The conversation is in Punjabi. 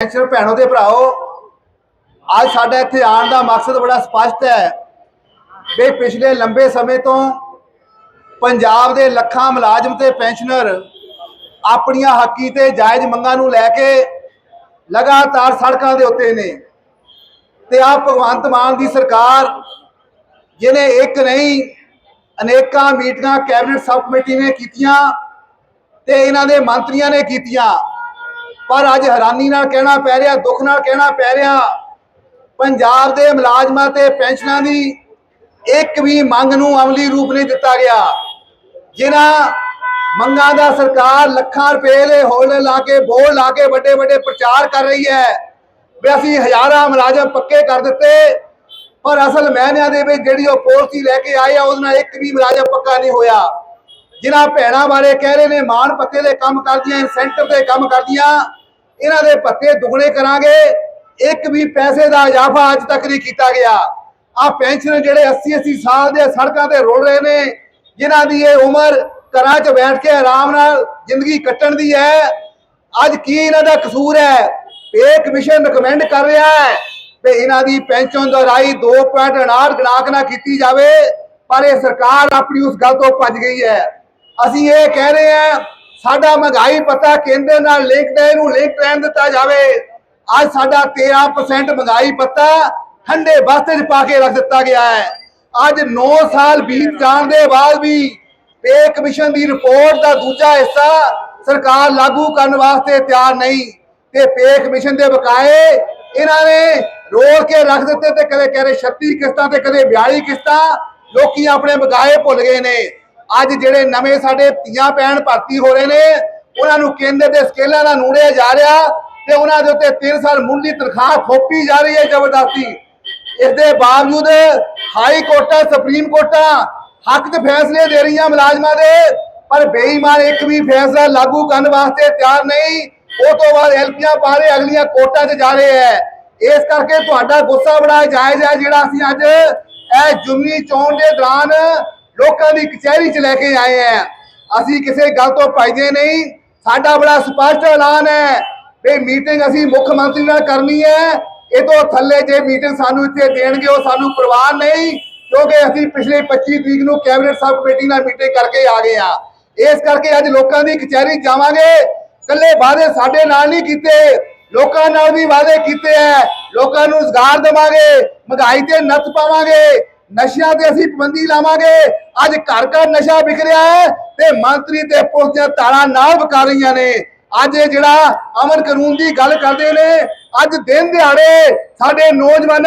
ਪੈਨਸ਼ਨ ਭੈਣੋ ਤੇ ਭਰਾਓ, ਅੱਜ ਸਾਡਾ ਇੱਥੇ ਆਉਣ ਦਾ ਮਕਸਦ ਬੜਾ ਸਪਸ਼ਟ ਹੈ ਵੀ ਪਿਛਲੇ ਲੰਬੇ ਸਮੇਂ ਤੋਂ ਪੰਜਾਬ ਦੇ ਲੱਖਾਂ ਮੁਲਾਜ਼ਮ ਤੇ ਪੈਨਸ਼ਨਰ ਆਪਣੀਆਂ ਹੱਕੀ ਤੇ ਜਾਇਜ਼ ਮੰਗਾਂ ਨੂੰ ਲੈ ਕੇ ਲਗਾਤਾਰ ਸੜਕਾਂ ਦੇ ਉੱਤੇ ਨੇ। ਤੇ ਆ ਭਗਵੰਤ ਮਾਨ ਦੀ ਸਰਕਾਰ, ਜਿਹਨੇ ਇੱਕ ਨਹੀਂ, ਅਨੇਕਾਂ ਮੀਟਿੰਗਾਂ, ਕੈਬਨਿਟ ਸਬ ਕਮੇਟੀ ਨੇ ਕੀਤੀਆਂ ਤੇ ਇਹਨਾਂ ਦੇ ਮੰਤਰੀਆਂ ਨੇ ਕੀਤੀਆਂ। ਪਰ ਅੱਜ ਹੈਰਾਨੀ ਨਾਲ ਕਹਿਣਾ ਪੈ ਰਿਹਾ, ਦੁੱਖ ਨਾਲ ਕਹਿਣਾ ਪੈ ਰਿਹਾ, ਪੰਜਾਬ ਦੇ ਮੁਲਾਜ਼ਮਾਂ ਤੇ ਪੈਨਸ਼ਨਾਂ ਦੀ ਇੱਕ ਵੀ ਮੰਗ ਨੂੰ ਅਮਲੀ ਰੂਪ ਨਹੀਂ ਦਿੱਤਾ ਗਿਆ। ਜਿਨ੍ਹਾਂ ਮੰਗਾਂ ਦਾ ਸਰਕਾਰ ਲੱਖਾਂ ਰੁਪਏ ਦੇ ਹੋਲੇ ਲਾ ਕੇ, ਬੋਲ ਲਾ ਕੇ ਵੱਡੇ ਵੱਡੇ ਪ੍ਰਚਾਰ ਕਰ ਰਹੀ ਹੈ। ਵੀ ਅਸੀਂ ਹਜ਼ਾਰਾਂ ਮੁਲਾਜ਼ਮ ਪੱਕੇ ਕਰ ਦਿੱਤੇ, ਪਰ ਅਸਲ ਮੈਨਿਆਂ ਦੇ ਵਿੱਚ ਜਿਹੜੀ ਉਹ ਪਾਲਿਸੀ ਲੈ ਕੇ ਆਏ ਆ, ਉਹਦੇ ਨਾਲ ਇੱਕ ਵੀ ਮੁਲਾਜ਼ਮ ਪੱਕਾ ਨਹੀਂ ਹੋਇਆ। ਜਿਨ੍ਹਾਂ ਭੈਣਾਂ ਬਾਰੇ ਕਹਿ ਰਹੇ ਨੇ, ਮਾਣ ਪੱਤੇ ਦੇ ਕੰਮ ਕਰਦੀਆਂ ਇਨਸੈਂਟਿਵ ਦੇ ਕੰਮ ਕਰਦੀਆਂ, ਇਹਨਾਂ ਦੇ ਪੱਤੇ ਦੁੱਗਣੇ ਕਰਾਂਗੇ। ਇੱਕ ਵੀ ਪੈਸੇ ਦਾ ਇਜ਼ਾਫਾ ਅੱਜ ਤੱਕ ਨਹੀਂ ਕੀਤਾ ਗਿਆ। ਆ ਪੈਨਸ਼ਨ ਜਿਹੜੇ 80 80 ਸਾਲ ਦੇ ਸੜਕਾਂ ਤੇ ਰੁਲ ਰਹੇ ਨੇ, ਜਿਨ੍ਹਾਂ ਦੀ ਇਹ ਉਮਰ ਘਰਾਂ 'ਚ ਬੈਠ ਕੇ ਆਰਾਮ ਨਾਲ ਜ਼ਿੰਦਗੀ ਕੱਟਣ ਦੀ ਹੈ। ਅੱਜ ਕੀ ਇਹਨਾਂ ਦਾ ਕਸੂਰ ਹੈ? ਪੇ ਕਮਿਸ਼ਨ ਰეკਮੈਂਡ ਕਰ ਰਿਹਾ ਹੈ ਵੀ ਇਹਨਾਂ ਦੀ ਪੈਨਸ਼ਨ ਦਾ ਰਾਈ 2.59 ਗਣਾਕ ਨਾ ਕੀਤੀ ਜਾਵੇ, ਪਰ ਇਹ ਸਰਕਾਰ ਆਪਣੀ ਉਸ ਗੱਲ ਤੋਂ ਭੱਜ ਗਈ ਹੈ। ਅਸੀਂ ਇਹ ਕਹਿ ਰਹੇ ਹਾਂ, ਸਾਡਾ ਮਹਿੰਗਾਈ ਪਤਾ ਕੇਂਦਰ ਨਾਲ ਲਿੰਕਡ ਹੈ ਇਹਨੂੰ ਲਿੰਕ ਰਹਿਣ ਦਿੱਤਾ ਜਾਵੇ। ਅੱਜ ਸਾਡਾ 13% ਮਹਿੰਗਾਈ ਪਤਾ ਠੰਡੇ ਬਸਤੇ 'ਚ ਪਾ ਕੇ ਰੱਖ ਦਿੱਤਾ ਗਿਆ ਹੈ। ਅੱਜ 9 ਸਾਲ ਬੀਤ ਜਾਣ ਦੇ ਬਾਅਦ ਵੀ ਪੇ ਕਮਿਸ਼ਨ ਦੀ ਰਿਪੋਰਟ ਦਾ ਦੂਜਾ ਹਿੱਸਾ ਸਰਕਾਰ ਲਾਗੂ ਕਰਨ ਵਾਸਤੇ ਤਿਆਰ ਨਹੀਂ। ਤੇ ਪੇ ਕਮਿਸ਼ਨ ਦੇ ਬਕਾਏ ਇਹਨਾਂ ਨੇ ਰੋਲ ਕੇ ਰੱਖ ਦਿੱਤੇ ਤੇ ਕਦੇ ਕਹਿ ਰਹੇ 36 ਕਿਸ਼ਤਾਂ ਤੇ ਕਦੇ 42 ਕਿਸ਼ਤਾਂ। ਲੋਕੀ ਆਪਣੇ ਬਕਾਏ ਭੁੱਲ ਗਏ ਨੇ। ਅੱਜ ਜਿਹੜੇ ਨਵੇਂ ਸਾਡੇ ਧੀਆਂ ਪੈਣ ਭਰਤੀ ਹੋ ਰਹੇ ਨੇ, ਉਹਨਾਂ ਨੂੰ ਕੇਂਦਰ ਦੇ ਸਕੇਲਾਂ ਨਾਲ ਨੂੜਿਆ ਜਾ ਰਿਹਾ ਤੇ ਉਹਨਾਂ ਦੇ ਉੱਤੇ 3 ਸਾਲ ਮੁੱਢਲੀ ਤਨਖਾਹ ਥੋਪੀ ਜਾ ਰਹੀ ਹੈ ਜ਼ਬਰਦਸਤੀ। ਇਸ ਦੇ ਬਾਵਜੂਦ ਹਾਈ ਕੋਰਟਾਂ, ਸੁਪਰੀਮ ਕੋਰਟਾਂ ਹੱਕ ਤੇ ਫੈਸਲੇ ਦੇ ਰਹੀਆਂ ਮੁਲਾਜ਼ਮਾਂ ਦੇ, ਪਰ ਬੇਈਮਾਨ ਇੱਕ ਵੀ ਫੈਸਲਾ ਲਾਗੂ ਕਰਨ ਵਾਸਤੇ ਤਿਆਰ ਨਹੀਂ। ਉਹ ਤੋਂ ਬਾਅਦ ਐਲਪੀਆਂ ਪਾ ਅਗਲੀਆਂ ਕੋਰਟਾਂ 'ਚ ਜਾ ਰਹੇ ਹੈ। ਇਸ ਕਰਕੇ ਤੁਹਾਡਾ ਗੁੱਸਾ ਬੜਾ ਜਾਇਜ਼ ਹੈ ਜਿਹੜਾ ਅਸੀਂ ਅੱਜ ਇਹ ਜੁਮਨੀ ਚੋਣ ਦੇ ਦੌਰਾਨ ਲੋਕਾਂ ਦੀ ਕਚਹਿਰੀ 'ਚ ਲੈ ਕੇ ਆਏ ਆ। ਅਸੀਂ ਕਿਸੇ ਗੱਲ ਤੋਂ ਭੱਜਦੇ ਨਹੀਂ। ਸਾਡਾ ਬੜਾ ਸਪਸ਼ਟ ਐਲਾਨ ਹੈ ਵੀ ਮੀਟਿੰਗ ਅਸੀਂ ਮੁੱਖ ਮੰਤਰੀ ਨਾਲ ਕਰਨੀ ਹੈ। ਇਹ ਤੋਂ ਥੱਲੇ ਜੇ ਮੀਟਿੰਗ ਸਾਨੂੰ ਇੱਥੇ ਦੇਣਗੇ, ਉਹ ਸਾਨੂੰ ਪਰਵਾਹ ਨਹੀਂ, ਕਿਉਂਕਿ ਅਸੀਂ ਪਿਛਲੇ 25 ਤਰੀਕ ਨੂੰ ਕੈਬਨਿਟ ਸਬ ਕਮੇਟੀ ਨਾਲ ਮੀਟਿੰਗ ਕਰਕੇ ਆ ਗਏ ਆ ਇਸ ਕਰਕੇ ਅੱਜ ਲੋਕਾਂ ਦੀ ਕਚਹਿਰੀ ਜਾਵਾਂਗੇ। ਕੱਲੇ ਵਾਅਦੇ ਸਾਡੇ ਨਾਲ ਨਹੀਂ ਕੀਤੇ। ਲੋਕਾਂ ਨਾਲ ਵੀ ਵਾਅਦੇ ਕੀਤੇ ਐ ਲੋਕਾਂ ਨੂੰ ਰੁਜ਼ਗਾਰ ਦੇਵਾਂਗੇ। ਮਹਿੰਗਾਈ ਤੇ ਨੱਥ ਪਾਵਾਂਗੇ। ਨਸ਼ਿਆਂ ਤੇ ਅਸੀਂ ਪਾਬੰਦੀ ਲਾਵਾਂਗੇ। ਅੱਜ ਘਰ ਘਰ ਨਸ਼ਾ ਵਿਕ ਰਿਹਾ ਹੈ ਤੇ ਮੰਤਰੀ ਤੇ ਪੁਲਿਸ ਦੀਆਂ ਤਾਰਾਂ ਨਾਲ ਵਿਕਾ ਰਹੀਆਂ ਨੇ। ਅੱਜ ਇਹ ਜਿਹੜਾ ਅਮਨ ਕਾਨੂੰਨ ਦੀ ਗੱਲ ਕਰਦੇ ਨੇ, ਅੱਜ ਦਿਨ ਦਿਹਾੜੇ ਸਾਡੇ ਨੌਜਵਾਨਾਂ